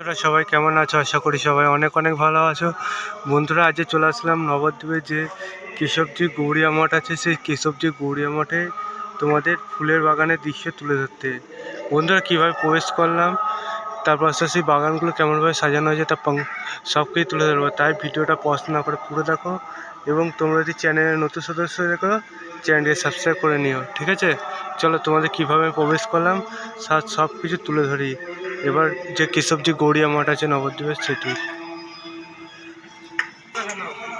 বন্ধুরা, সবাই কেমন আছো? আশা করি সবাই অনেক অনেক ভালো আছো। বন্ধুরা আজ চলে আসলাম নবদ্বীপে যে কেশবজি গৌরিয়া মঠ আছে, সেই কেশবজি গৌরিয়া মঠে তোমাদের ফুলের বাগানের দৃশ্য তুলে ধরতে। বন্ধুরা, কীভাবে প্রবেশ করলাম তারপর আস্তে আস্তে বাগানগুলো কেমনভাবে সাজানো হয়েছে তা সব কিছু তুলে ধরবো। তাই ভিডিওটা পছন্দ না করে পুরো দেখো এবং তোমরা যদি চ্যানেলের নতুন সদস্য দেখো চ্যানেলটি সাবস্ক্রাইব করে নিও। ঠিক আছে? চলো তোমাদের কীভাবে প্রবেশ করলাম সব কিছু তুলে ধরি। এবার যে কেশবজি গৌরিয়া মঠ আছে নবদ্বীপের সেটি।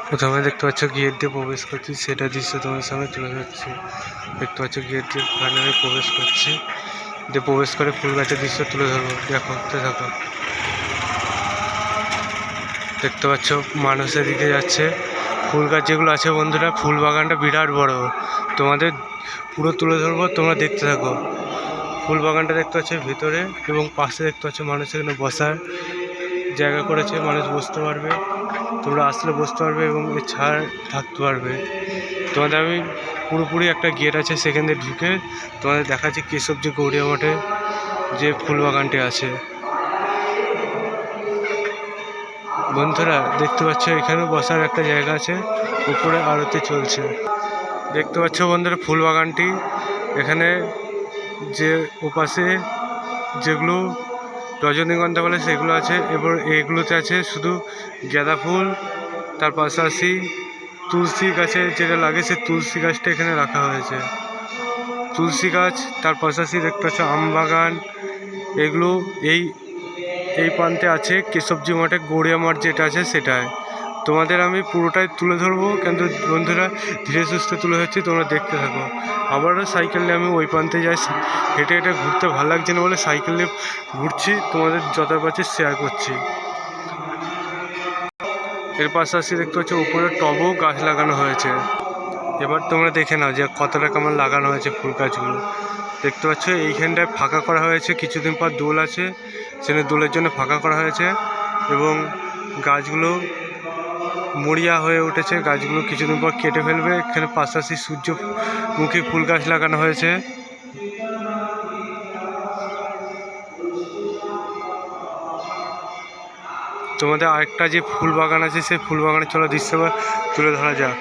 প্রথমে দেখতে পাচ্ছ গেট দিয়ে প্রবেশ করছি, সেটা দৃশ্য তোমার সামনে তুলে ধরছি। দেখতে পাচ্ছ গেট দিয়ে আমি প্রবেশ করছি, দিয়ে প্রবেশ করে ফুল গাছের দৃশ্য তুলে ধরবো। দেখো থাকো দেখতে পাচ্ছ মানুষের দিকে যাচ্ছে। ফুল গাছ যেগুলো আছে বন্ধুরা, ফুল বাগানটা বিরাট বড়। তোমাদের পুরো তুলে ধরবো, তোমরা দেখতে থাকো। ফুল বাগানটা দেখতে পাচ্ছ ভিতরে এবং পাশে দেখতে পাচ্ছ মানুষ এখানে বসার জায়গা করেছে, মানুষ বসতে পারবে, তোমরা আসলে বসতে পারবে এবং ছাড় থাকতে পারবে। তোমাদের আমি পুরোপুরি একটা গেট আছে সেখান দিয়ে ঢুকে তোমাদের দেখাচ্ছি কেশব যে গৌরিয়া মাঠে যে ফুল বাগানটি আছে। বন্ধুরা, দেখতে পাচ্ছ এখানে বসার একটা জায়গা আছে উপরে আরতি চলছে। দেখতে পাচ্ছ বন্ধুরা ফুল বাগানটি এখানে যে ওপাশে যেগুলো রজনীগন্ধা বলে সেগুলো আছে এবার এগুলোতে আছে শুধু গাঁদা ফুল, তার পাশাপাশি তুলসী গাছে যেটা লাগে সে তুলসী গাছটা এখানে রাখা হয়েছে। তুলসী গাছ, তার পাশাপাশি দেখতে পাচ্ছ আম বাগান, এগুলো এই এই প্রান্তে আছে কেশবজি মাঠে গড়িয়া মাঠ যেটা আছে সেটায়। তোমাদের আমি পুরোটাই তুলে ধরবো। কিন্তু বন্ধুরা, ধীরে সুস্থে তুলে ধরছি, তোমরা দেখতে থাকো। আবারও সাইকেল নিয়ে আমি ওই প্রান্তে যাই। হেঁটে হেঁটে ঘুরতে ভালো লাগছে না বলে সাইকেল নিয়ে ঘুরছি। তোমাদের যত পারছি শেয়ার করছি। এর পাশাপাশি দেখতে পাচ্ছ, উপরে টবও গাছ লাগানো হয়েছে। এবার তোমরা দেখে নাও যে কতটা কেমন লাগানো হয়েছে ফুল গাছগুলো। দেখতে পাচ্ছ, এইখানটায় ফাঁকা করা হয়েছে। কিছুদিন পর দোল আছে সেখানে দোলের জন্য ফাঁকা করা হয়েছে। এবং গাছগুলো মরিয়া হয়ে উঠেছে। গাছগুলো কিছুদিন পর কেটে ফেলবে। এখানে পাশাপাশি সূর্যমুখী ফুল গাছ লাগানো হয়েছে। তোমাদের আরেকটা যে ফুল বাগান আছে, সেই ফুল বাগানে চলো দৃশ্য তুলে ধরা যাক।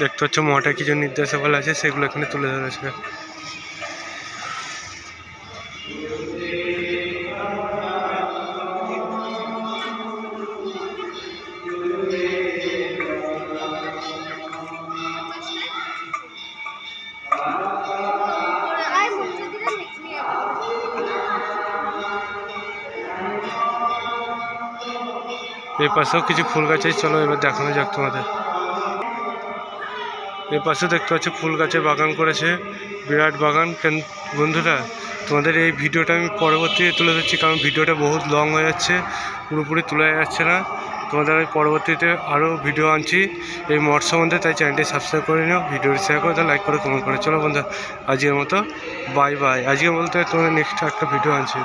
দেখতে পাচ্ছ মঠে কিছু নির্দেশাবলী আছে, সেগুলো এখানে তুলে ধরেছে এই পাশেও কিছু ফুল গাছ আছে, চলো এবার দেখানো যাক তোমাদের। এই পাশে দেখতে পাচ্ছ ফুল গাছের বাগান করেছে, বিরাট বাগান। কেন, বন্ধুরা, তোমাদের এই ভিডিওটা আমি পরবর্তীতে তুলে ধরছি, কারণ ভিডিওটা বহুত লং হয়ে যাচ্ছে, পুরোপুরি তোলা যাচ্ছে না। তোমাদের আমি পরবর্তীতে আরও ভিডিও আনছি, এই মঠ সম্বন্ধে, তাই চ্যানেলটি সাবস্ক্রাইব করে নিও ভিডিওটি শেয়ার করে লাইক করে কমেন্ট করে। চলো বন্ধু আজকের মতো বাই বাই আজকে বলতে তোমাদের নেক্সট একটা ভিডিও আনছি।